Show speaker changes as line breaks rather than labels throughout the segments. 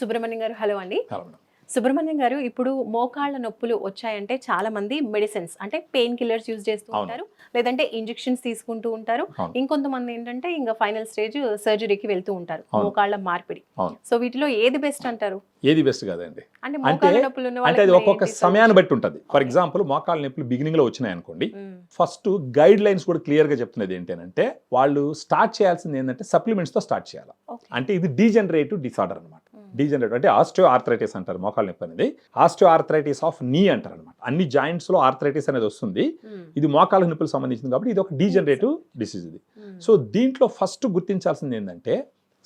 సుబ్రహ్మణ్యం గారు హలో అండి. సుబ్రహ్మణ్యం గారు ఇప్పుడు మోకాళ్ళ నొప్పులు వచ్చాయంటే చాలా మంది మెడిసిన్స్ అంటే పెయిన్ కిల్లర్స్ యూజ్ చేస్తూ. ఉంటారు లేదంటే ఇంజెక్షన్స్ తీసుకుంటూ ఉంటారు. ఇంకొంతమంది ఏంటంటే ఇంకా ఫైనల్ స్టేజ్ సర్జరీకి వెళ్తూ ఉంటారు. మోకాళ్ళ మార్పిడి. సో వీటిలో ఏది బెస్ట్ అంటారు
ఏది బెస్ట్ కాదండి
అంటే మోకాళ్ళ నొప్పులు
అంటే అది ఒక్కొక్క సమయాన్ని? బట్టి ఉంటుంది ఫర్. ఎగ్జాంపుల్ మోకాళ్ళ నొప్పులు బిగినింగ్లో వచ్చినాయి అనుకోండి. ఫస్ట్ గైడ్ లైన్స్ కూడా క్లియర్గా చెప్తున్నది ఏంటంటే వాళ్ళు స్టార్ట్ చేయాల్సింది ఏంటంటే సప్లిమెంట్స్తో స్టార్ట్ చేయాలి. అంటే ఇది డీజనరేటివ్ డిసార్డర్ అనమాట
మ్మ్.
డీజనరేటివ్ అంటే ఆస్టియో ఆర్థరైటిస్ అంటారు మోకాళ్ళ నొప్పి అనేది. ఆస్టియో ఆర్థరైటిస్ ఆఫ్ నీ అంటారు అనమాట అన్ని జాయింట్స్లో ఆర్థరైటిస్ అనేది వస్తుంది. ఇది మోకాళ్ళ నొప్పులకు సంబంధించింది కాబట్టి ఇది ఒక డీజనరేటివ్ డిసీజ్ ఇది. సో దీంట్లో ఫస్ట్ గుర్తించాల్సింది ఏంటంటే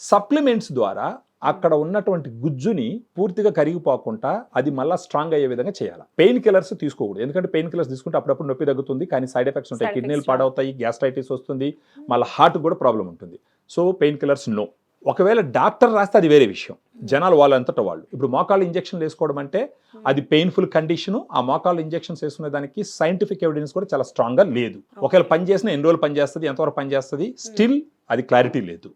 సప్లిమెంట్స్ ద్వారా అక్కడ ఉన్నటువంటి గుజ్జుని పూర్తిగా కరిగిపోకుండా అది మళ్ళీ స్ట్రాంగ్ అయ్యే విధంగా చేయాలి. పెయిన్ కిల్లర్స్ తీసుకోకూడదు. ఎందుకంటే పెయిన్ కిల్లర్స్ తీసుకుంటే అప్పుడప్పుడు నొప్పి తగ్గుతుంది. కానీ సైడ్ ఎఫెక్ట్స్ ఉంటాయి. కిడ్నీలు పాడవుతాయి గ్యాస్ట్రైటిస్ వస్తుంది మళ్ళీ హార్ట్ కూడా ప్రాబ్లం ఉంటుంది. So painkillers no. ఒకవేళ డాక్టర్ రాస్తే అది వేరే విషయం. జనాలు వాళ్ళంతటా వాళ్ళు. ఇప్పుడు మోకాళ్ళు ఇంజెక్షన్ వేసుకోవడం అంటే అది పెయిన్ఫుల్ కండిషన్ ఆ మోకాళ్ళు ఇంజెక్షన్స్ వేసుకునే దానికి సైంటిఫిక్ ఎవిడెన్స్ కూడా చాలా స్ట్రాంగ్గా లేదు ఒకవేళ పని చేసినా ఎన్ని రోజులు పని చేస్తుంది ఎంతవరకు పని చేస్తుంది స్టిల్ అది క్లారిటీ లేదు.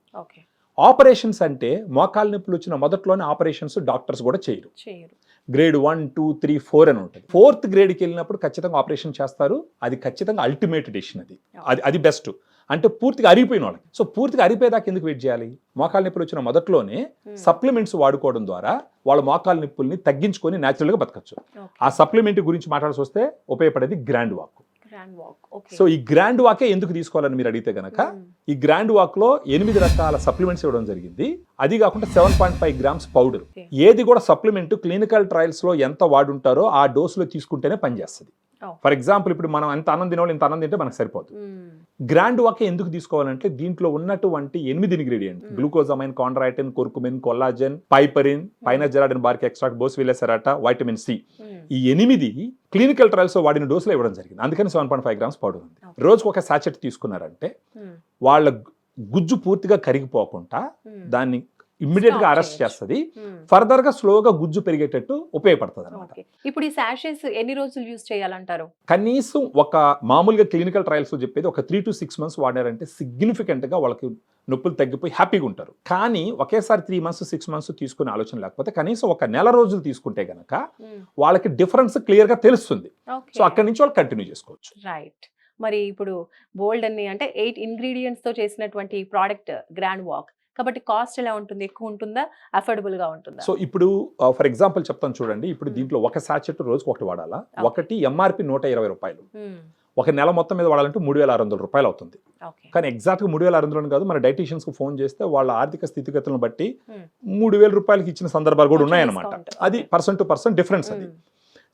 ఆపరేషన్స్ అంటే మోకాళ్ళ నొప్పులు వచ్చిన మొదట్లోనే ఆపరేషన్స్ డాక్టర్స్ కూడా చేయరు.
చేయరు.
Grade one two three four అని ఉంటుంది. ఫోర్త్ గ్రేడ్కి వెళ్ళినప్పుడు ఖచ్చితంగా ఆపరేషన్ చేస్తారు. అది ఖచ్చితంగా అల్టిమేట్ డెసిషన్ అది. అది అది బెస్ట్ అంటే పూర్తిగా అరిగిపోయిన వాళ్ళకి సో పూర్తిగా అరిపోయేదాకా ఎందుకు వెయిట్ చేయాలి మోకాళ్ళ నొప్పులు వచ్చిన మొదట్లోనే. సప్లిమెంట్స్ వాడుకోవడం ద్వారా వాళ్ళ మోకాళ్ళ నొప్పుల్ని తగ్గించుకొని న్యాచురల్గా బతకచ్చు. ఆ సప్లిమెంట్ గురించి మాట్లాడాల్సి వస్తే ఉపయోగపడేది గ్రాండ్ వాక్. సో ఈ గ్రాండ్ వాకే ఎందుకు తీసుకోవాలని మీరు అడిగితే గనక
మ్మ్.
ఈ గ్రాండ్ వాక్లో ఎనిమిది రకాల సప్లిమెంట్స్ ఇవ్వడం జరిగింది అది కాకుండా seven point five grams powder. ఏది కూడా సప్లిమెంట్ క్లినికల్ ట్రయల్స్లో ఎంత వాడుంటారో ఆ డోస్లో తీసుకుంటేనే పనిచేస్తుంది. ఫర్ ఎగ్జాంపుల్ ఇప్పుడు మనం ఎంత ఆనందం తినవాళ్ళు ఇంత ఆనందం తింటే మనకు సరిపోతుంది. గ్రాండ్ వాక్ ఎందుకు తీసుకోవాలంటే దీంట్లో ఉన్నటువంటి ఎనిమిది ingredient. Glucosamine chondroitin curcumin collagen piperine పైనజెరాడిన్ bark extract boswellia serrata vitamin C. ఈ ఎనిమిది క్లినికల్ ట్రయల్స్లో వాడిన డోసులో ఇవ్వడం జరిగింది అందుకని seven point five grams powder ఉంది. రోజుకు ఒక సాచెట్ తీసుకున్నారంటే. వాళ్ళ గుజ్జు పూర్తిగా కరిగిపోకుండా. దాన్ని ఇమ్మీడియట్గా
Stop
అరెస్ట్. చేస్తుంది.
మ్మ్.
ఫర్దర్గా స్లోగా గుజ్జు పెరిగేటట్టు ఉపయోగపడుతుంది అనమాట
ఇప్పుడు ఈ సాషెస్ ఎన్ని రోజులు యూజ్ చేయాలంటారు?
కనీసం ఒక మామూలుగా క్లినికల్ ట్రయల్స్ చెప్పేది ఒక త్రీ టు సిక్స్ మంత్స్ వాడారంటే సిగ్నిఫికెంట్గా వాళ్ళకి నొప్పులు తగ్గిపోయి హ్యాపీగా ఉంటారు. కానీ ఒకేసారి త్రీ మంత్స్ సిక్స్ మంత్స్ తీసుకునే ఆలోచన లేకపోతే కనీసం ఒక నెల రోజులు తీసుకుంటే గనక. వాళ్ళకి డిఫరెన్స్ క్లియర్గా తెలుస్తుంది. సో అక్కడి నుంచి వాళ్ళు కంటిన్యూ చేసుకోవచ్చు.
రైట్. మరి ఇప్పుడు బోల్డ్ అన్ని అంటే ఎయిట్ ఇంగ్రీడియంట్స్తో చేసినటువంటి ప్రోడక్ట్ గ్రాండ్ వాక్. కాబట్టి కాస్ట్ ఎలా ఉంటుంది ఎక్కువ ఉంటుందా అఫోర్డబుల్గా ఉంటుందా
సో ఇప్పుడు ఫర్ ఎగ్జాంపుల్ చెప్తాను చూడండి ఇప్పుడు. దీంట్లో ఒక సాచెట్ రోజుకి ఒకటి వాడాలా. ఒకటి ఎంఆర్పి నూట ఇరవై రూపాయలు. ఒక నెల మొత్తం మీద వాడాలంటే మూడు వేల ఆరు వందల రూపాయలు అవుతుంది కానీ ఎగ్జాక్ట్గా మూడు వేల ఆరు వందలు కాదు మన డైటీషియన్స్కి ఫోన్ చేస్తే వాళ్ళ ఆర్థిక స్థితిగతులను బట్టి. మూడు వేల రూపాయలకి ఇచ్చిన సందర్భాలు కూడా ఉన్నాయన్నమాట. అది. పర్సన్ టు పర్సన్ డిఫరెన్స్ అది.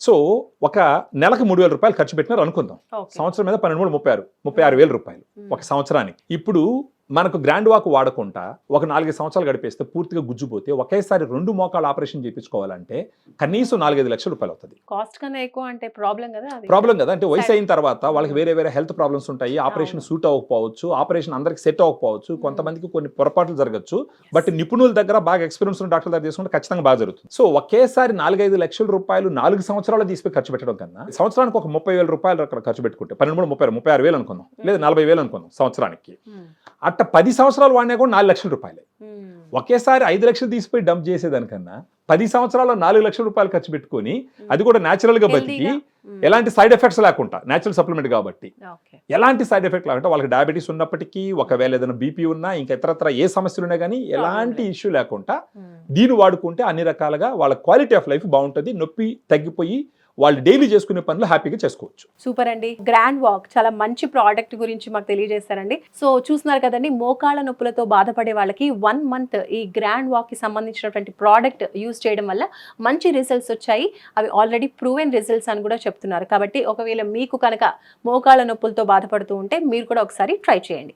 సో ఒక నెలకు మూడు వేల రూపాయలు ఖర్చు పెట్టినారు అనుకుందాం సంవత్సరం మీద పన్నెండు మూడు ముప్పై ఆరు ముప్పై ఆరు వేల రూపాయలు. ఒక సంవత్సరానికి ఇప్పుడు మనకు గ్రాండ్ వాక్ వాడకుండా ఒక నాలుగైదు సంవత్సరాలు గడిపేస్తే పూర్తిగా గుజ్జుపోతే ఒకేసారి రెండు మోకాలు ఆపరేషన్ చేయించుకోవాలంటే కనీసం నాలుగైదు లక్షల రూపాయలు అవుతుంది.
కాస్ట్ కన్నా ఎక్కువ అంటే ప్రాబ్లం కదా
ప్రాబ్లం కదా అంటే వయసు అయిన తర్వాత వాళ్ళకి వేరే వేరే హెల్త్ ప్రాబ్లమ్స్ ఉంటాయి ఆపరేషన్. సూట్ అవ్వకపోవచ్చు ఆపరేషన్ అందరికి సెట్ అవ్వకపోవచ్చు కొంతమందికి కొన్ని పొరపాట్లు జరగచ్చు బట్ నిపుణుల దగ్గర బాగా ఎక్స్పీరియన్స్ ఉన్న డాక్టర్ దగ్గర తీసుకుంటే ఖచ్చితంగా బాగా జరుగుతుంది. సో ఒకేసారి నాలుగైదు లక్షల రూపాయలు నాలుగు సంవత్సరాలు తీసిపోయి ఖర్చు పెట్టడం కన్నా సంవత్సరానికి ఒక ముప్పై వేల రూపాయలు అక్కడ ఖర్చు పెట్టుకుంటే పన్నెండు మూడు ముప్పై ముప్పై ఆరు వేలు అనుకుందాం లేదా నలభై వేలు అనుకుందాం సంవత్సరానికి.
మ్మ్.
అట్ట పది సంవత్సరాలు వాడినా కూడా నాలుగు లక్షల రూపాయలే. ఒకేసారి ఐదు లక్షలు తీసిపోయి డంప్ చేసేదానికన్నా పది సంవత్సరాల్లో నాలుగు లక్షల రూపాయలు ఖర్చు పెట్టుకొని అది కూడా natural గా బతికి. ఎలాంటి సైడ్ ఎఫెక్ట్స్ లేకుండా నేచురల్ సప్లిమెంట్ కాబట్టి ఎలాంటి సైడ్ ఎఫెక్ట్ లేకుండా వాళ్ళకి డయాబెటీస్ ఉన్నప్పటికీ ఒకవేళ ఏదైనా బీపీ ఉన్నా ఇంకా ఇతరత్ర ఏ సమస్యలు ఉన్నా కానీ ఎలాంటి ఇష్యూ లేకుండా. దీన్ని వాడుకుంటే అన్ని రకాలుగా వాళ్ళ క్వాలిటీ ఆఫ్ లైఫ్ బాగుంటుంది నొప్పి తగ్గిపోయి వాళ్ళు డైలీ చేసుకునే పనులు హ్యాపీగా చేసుకోవచ్చు.
సూపర్ అండి. గ్రాండ్ వాక్ చాలా మంచి ప్రోడక్ట్ గురించి మాకు తెలియజేస్తారండి సో చూస్తున్నారు కదండి మోకాళ్ళ నొప్పులతో బాధపడే వాళ్ళకి వన్ మంత్ ఈ గ్రాండ్ వాక్కి సంబంధించినటువంటి ప్రోడక్ట్ యూజ్ చేయడం వల్ల మంచి రిజల్ట్స్ వచ్చాయి. అవి ఆల్రెడీ ప్రూవెన్ రిజల్ట్స్ అని కూడా చెప్తున్నారు. కాబట్టి ఒకవేళ మీకు కనుక మోకాళ్ళ నొప్పులతో బాధపడుతూ ఉంటే మీరు కూడా ఒకసారి ట్రై చేయండి.